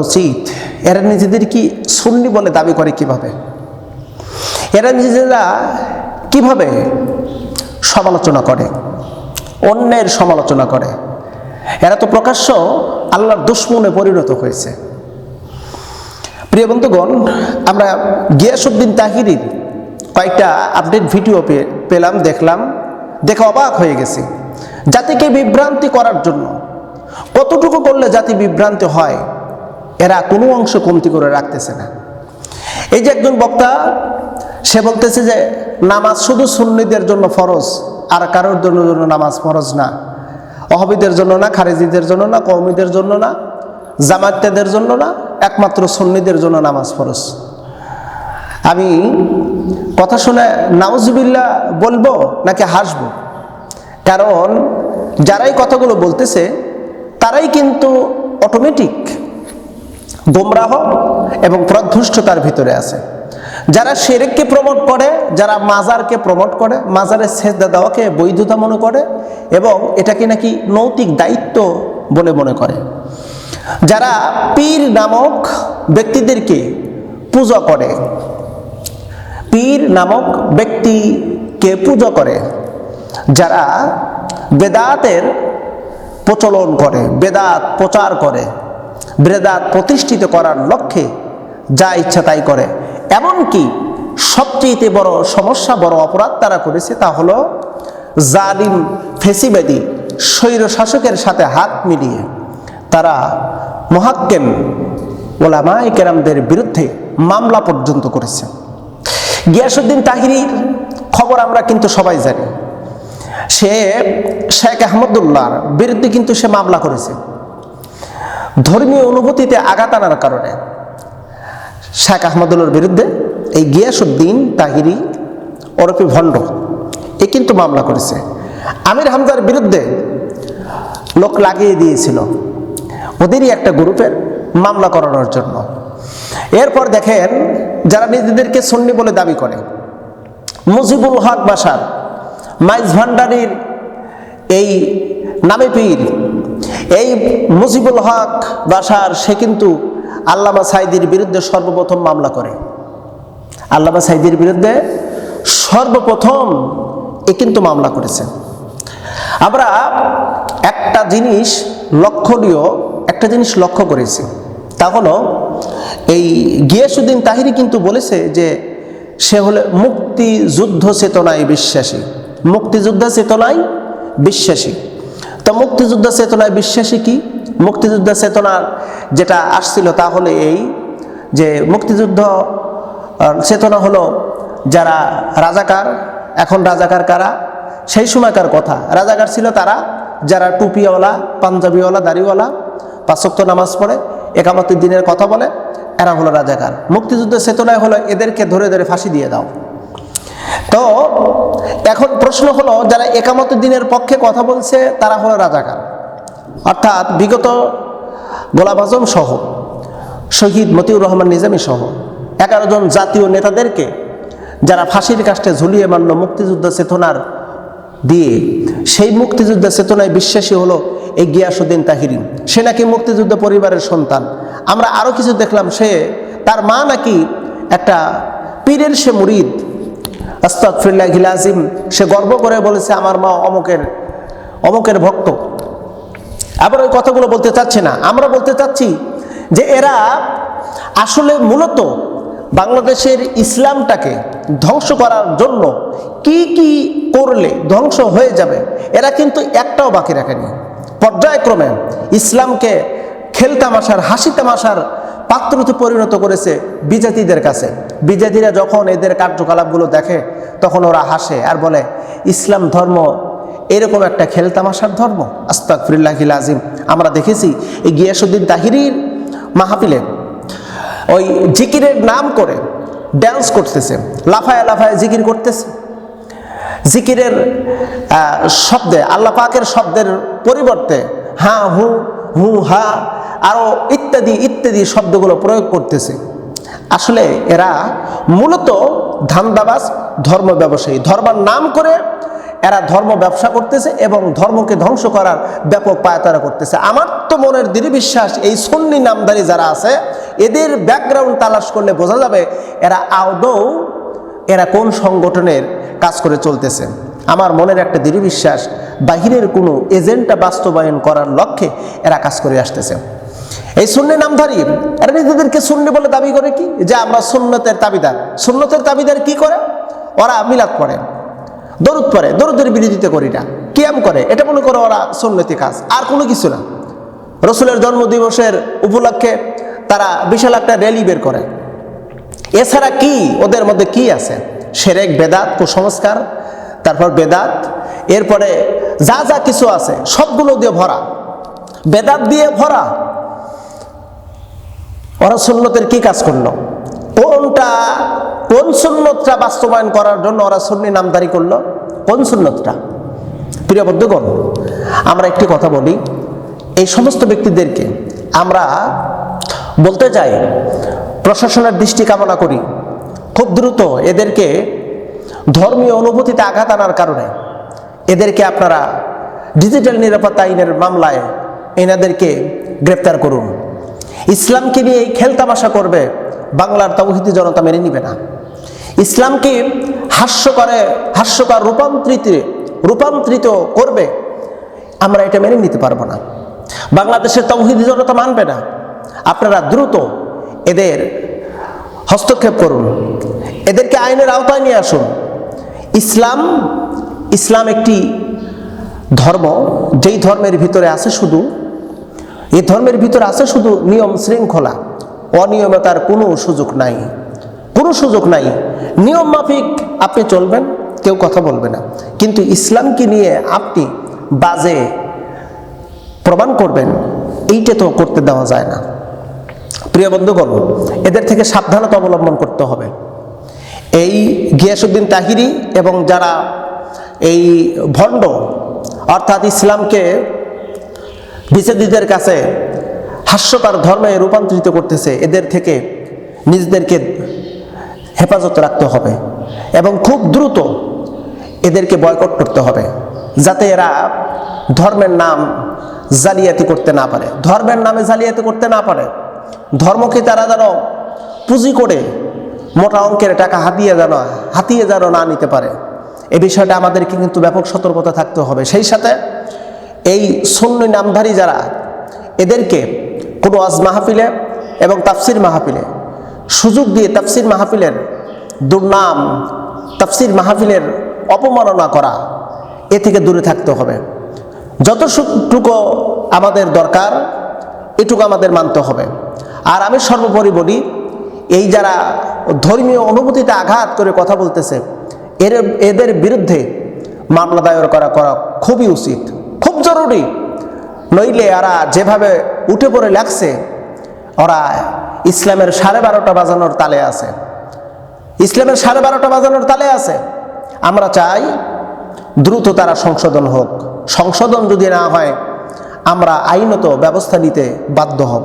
উচিত। এরা নিজেদের কি সুন্নি বলে দাবি করে কীভাবে? এরা নিজেরা কীভাবে সমালোচনা করে? অন্যের সমালোচনা করে। এরা তো প্রকাশ্য আল্লাহর দুশ্মনে পরিণত হয়েছে। প্রিয় বন্ধুগণ, আমরা গিয়াসুদ্দিন তাহিরির কয়েকটা আপডেট ভিডিও পেলাম, দেখলাম। দেখে অবাক হয়ে গেছি। জাতিকে বিভ্রান্তি করার জন্য কতটুকু করলে জাতি বিভ্রান্তি হয়? এরা কোনো অংশ কমতি করে রাখতেছে না। এই যে একজন বক্তা, সে বলতেছে যে নামাজ শুধু সুন্নিদের জন্য ফরজ, আর কারোর জন্য জন্য নামাজ ফরজ না। অহবিদের জন্য না, খারেজিদের জন্য না কৌমিদের জন্য না জামাতেদের জন্য না, একমাত্র সন্নিদের জন্য নামাজ ফরজ। আমি কথা শুনে নাউজুবিল্লা বলব নাকি হাসব? কারণ যারাই কথাগুলো বলতেছে, তারাই কিন্তু অটোমেটিক গোমরাহ এবং প্রধ্বষ্টতার ভিতরে আছে। যারা সেরেককে প্রমোট করে, যারা মাজারকে প্রমোট করে মাজারের সেজদা দেওয়াকে বৈধতা মনে করে এবং এটাকে নাকি নৈতিক দায়িত্ব বলে মনে করে। যারা পীর নামক ব্যক্তিদেরকে পূজা করে, পীর নামক ব্যক্তিকে পূজা করে, যারা বেদাতের প্রচলন করে, বেদাত প্রচার করে বেদাত প্রতিষ্ঠিত করার লক্ষ্যে যা ইচ্ছা তাই করে। এমনকি সবচেয়ে বড় সমস্যা, বড় অপরাধ তারা করেছে তা হলো জালিম ফেসিবাদী স্বৈর শাসকের সাথে হাত মিলিয়ে তারা মহাক্কেম ওলামাই কেরামদের বিরুদ্ধে মামলা পর্যন্ত করেছে। গিয়াসুদ্দিন তাহিরির খবর আমরা কিন্তু সবাই জানি। সে শেখ আহমদুল্লাহর বিরুদ্ধে কিন্তু সে মামলা করেছে। ধর্মীয় অনুভূতিতে আঘাত আনার কারণে। শেখ আহমদুল্লার বিরুদ্ধে এই গিয়াসুদ্দিন তাহিরি ওরফে ভণ্ড, এ কিন্তু মামলা করেছে। আমির হামজার বিরুদ্ধে লোক লাগিয়ে দিয়েছিল। ওদেরই একটা গ্রুপের মামলা করানোর জন্য। এরপর দেখেন, যারা নিজেদেরকে সন্নি বলে দাবি করে, মুজিবুল হক বাসার, মাইজ ভান্ডারির এই নামে পীর এই মুজিবুল হক বাসার, সে কিন্তু আল্লামা সাইদির বিরুদ্ধে সর্বপ্রথম মামলা করে। আল্লামা সাইদির বিরুদ্ধে সর্বপ্রথম এ কিন্তু মামলা করেছে। আমরা একটা জিনিস লক্ষণীয়, একটা জিনিস লক্ষ্য করেছি। তা হলো, এই গিয়াসুদ্দিন তাহিরি কিন্তু বলেছে যে সে হলে মুক্তিযুদ্ধ চেতনায় বিশ্বাসী। মুক্তিযুদ্ধ চেতনায় বিশ্বাসী। তো মুক্তিযুদ্ধ চেতনায় বিশ্বাসী কি? মুক্তিযুদ্ধ চেতনার যেটা আসছিল তা হলে এই যে মুক্তিযুদ্ধ চেতনা হলো যারা রাজাকার। এখন রাজাকার কারা? সেই সময়কার কথা। রাজাকার ছিল তারা যারা টুপিওয়ালা, পাঞ্জাবিওয়ালা, দাড়িওয়ালা, পাঁচক্ত নামাজ পড়ে, একামতের দিনের কথা বলে, এরা হলো রাজাকার। মুক্তিযুদ্ধের চেতনায় হলো এদেরকে ধরে ধরে ফাঁসি দিয়ে দাও। তো এখন প্রশ্ন হলো, যারা একামত দিনের পক্ষে কথা বলছে, তারা হলো রাজাকার। অর্থাৎ বিগত গোলাম আজম সহ, শহীদ মতিউর রহমান নিজামী সহ এগারো জন জাতীয় নেতাদেরকে যারা ফাঁসির কাষ্টে ঝুলিয়ে মানল মুক্তিযুদ্ধ চেতনার দিয়ে, সেই মুক্তিযুদ্ধ চেতনায় বিশ্বাসী হলো এই গিয়াসুদ্দিন তাহিরি সে নাকি মুক্তিযুদ্ধ পরিবারের সন্তান। আমরা আরও কিছু দেখলাম, সে তার মা নাকি একটা পীরের সে মুরিদ। আস্তাকফিল্লাহ গিলাজিম সে গর্ব করে বলেছে, আমার মা অমকের অমকের ভক্ত। আবার ওই কথাগুলো বলতে চাচ্ছি না। আমরা বলতে চাচ্ছি যে এরা আসলে মূলত বাংলাদেশের ইসলামটাকে ধ্বংস করার জন্য কি কি করলে ধ্বংস হয়ে যাবে, এরা কিন্তু একটাও বাকি রাখেনি। পর্যায়ক্রমে ইসলামকে খেলতামাশার হাসি তামাশার পাত্রতে পরিণত করেছে বিজাতিদের কাছে। বিজাতিরা যখন এদের কার্যকলাপগুলো দেখে, তখন ওরা হাসে আর বলে, ইসলাম ধর্ম এরকম একটা খেলতামাশার ধর্ম? আস্তাক ফিরিল্লাহিল আজিম আমরা দেখেছি এই গিয়াসুদ্দিন তাহিরির মাহফিলে ওই জিকিরের নাম করে ড্যান্স করতেছে, লাফায় লাফায় জিকির করতেছে। জিকিরের শব্দে, আল্লাহ পাকের শব্দের পরিবর্তে হা, হু হু, হা আরও ইত্যাদি ইত্যাদি শব্দগুলো প্রয়োগ করতেছে। আসলে এরা মূলত ধান্দাবাজ, ধর্ম ব্যবসায়ী। ধর্মের নাম করে এরা ধর্ম ব্যবসা করতেছে এবং ধর্মকে ধ্বংস করার ব্যাপক পায়তারা করতেছে। আমার তো মনের দৃঢ় বিশ্বাস, এই সন্নি নামদারি যারা আছে, এদের ব্যাকগ্রাউন্ড তালাশ করলে বোঝা যাবে এরা আদৌ এরা কোন সংগঠনের কাজ করে চলতেছে। আমার মনের একটা দৃঢ় বিশ্বাস বাহিরের কোনো এজেন্টটা বাস্তবায়ন করার লক্ষ্যে এরা কাজ করে আসতেছে। এই সুন্নি নামধারী, এরা নিজেদেরকে সুন্নি বলে দাবি করে কি? যে আমরা সুন্নতের দাবিদার সুন্নতের দাবিদার কি করে? ওরা মিলাদ পড়ে, দরুদ পড়ে, দরুদের বিরোধিতা করি না, কিয়াম করে। এটা মনে করে ওরা সুন্নতি কাজ, আর কোনো কিছু না। রসুলের জন্মদিবসের উপলক্ষে তারা বিশাল একটা র্যালি বের করে। এছাড়া কি? ওদের মধ্যে কি আছে? সেরেক, বেদাত, কুসংস্কার, তারপর বেদাত, এরপরে যা যা কিছু আছে, সবগুলো দিয়ে ভরা। বেদাত দিয়ে ভরা। ওরা সুন্নতের কি কাজ করল? কোনটা, কোন সুন্নতটা বাস্তবায়ন করার জন্য ওরা সুন্নি নামদারি করল? কোন সুন্নতটা? প্রিয় আমরা একটি কথা বলি। এই সমস্ত ব্যক্তিদেরকে আমরা বলতে চাই, প্রশাসনের দৃষ্টি কামনা করি। খুব দ্রুত এদেরকে ধর্মীয় অনুভূতিতে আঘাত আনার কারণে এদেরকে আপনারা ডিজিটাল নিরাপত্তা আইনের মামলায় এনাদেরকে গ্রেপ্তার করুন। ইসলামকে নিয়ে এই খেলতামাশা করবে বাংলার তৌহিদি জনতা মেনে নিবে না। ইসলামকে হাস্য করে হাস্যকর রূপান্তরিত রূপান্তরিত করবে, আমরা এটা মেনে নিতে পারব না। বাংলাদেশের তৌহিদি জনতা মানবে না। আপনারা দ্রুত এদের হস্তক্ষেপ করুন। এদেরকে আইনের আওতায় নিয়ে আসুন। ইসলাম ইসলাম একটি ধর্ম, যেই ধর্মের ভিতরে আছে শুধু, এই ধর্মের ভিতরে আছে শুধু নিয়ম শৃঙ্খলা, অনিয়মতার কোনো সুযোগ নাই। কোনো সুযোগ নাই। নিয়ম মাফিক আপনি চলবেন, কেউ কথা বলবে না। কিন্তু ইসলামকে নিয়ে আপনি বাজে প্রমাণ করবেন, এইটা তো করতে দেওয়া যায় না। প্রিয় বন্ধুগণ, এদের থেকে সাবধানতা অবলম্বন করতে হবে। এই গিয়াসুদ্দিন তাহিরি এবং যারা এই ভণ্ড, অর্থাৎ ইসলামকে বিচ্ছেদিদের কাছে হাস্যকর ধর্মে রূপান্তরিত করতেছে, এদের থেকে নিজেদেরকে হেফাজত রাখতে হবে এবং খুব দ্রুত এদেরকে বয়কট করতে হবে যাতে এরা ধর্মের নাম জালিয়াতি করতে না পারে। ধর্মের নামে জালিয়াতি করতে না পারে। ধর্মকে তারা যেন পুঁজি করে মোটা অঙ্কের টাকা হাতিয়ে যেন হাতিয়ে যেন না নিতে পারে। এ বিষয়টা আমাদেরকে কিন্তু ব্যাপক সতর্কতা থাকতে হবে। সেই সাথে এই সন্ন্য নামধারী যারা, এদেরকে কোনো আজ মাহফিলে এবং তাফসির মাহফিলে সুযোগ দিয়ে তাফসির মাহফিলের দুর্নাম, তাফসির মাহফিলের অপমাননা করা এ থেকে দূরে থাকতে হবে। যতটুকু আমাদের দরকার, এটুকু আমাদের মানতে হবে। আর আমি সর্বোপরি বলি, এই যারা ধর্মীয় অনুভূতিতে আঘাত করে কথা বলতেছে এর, এদের বিরুদ্ধে মামলা দায়ের করা করা খুবই উচিত। খুব জরুরি। নইলে এরা যেভাবে উঠে পড়ে লাগছে, ওরা ইসলামের সাড়ে বারোটা বাজানোর তালে আছে। ইসলামের সাড়ে বারোটা বাজানোর তালে আছে। আমরা চাই দ্রুত তারা সংশোধন হোক। সংশোধন যদি না হয়, আমরা আইনত ব্যবস্থা নিতে বাধ্য হব।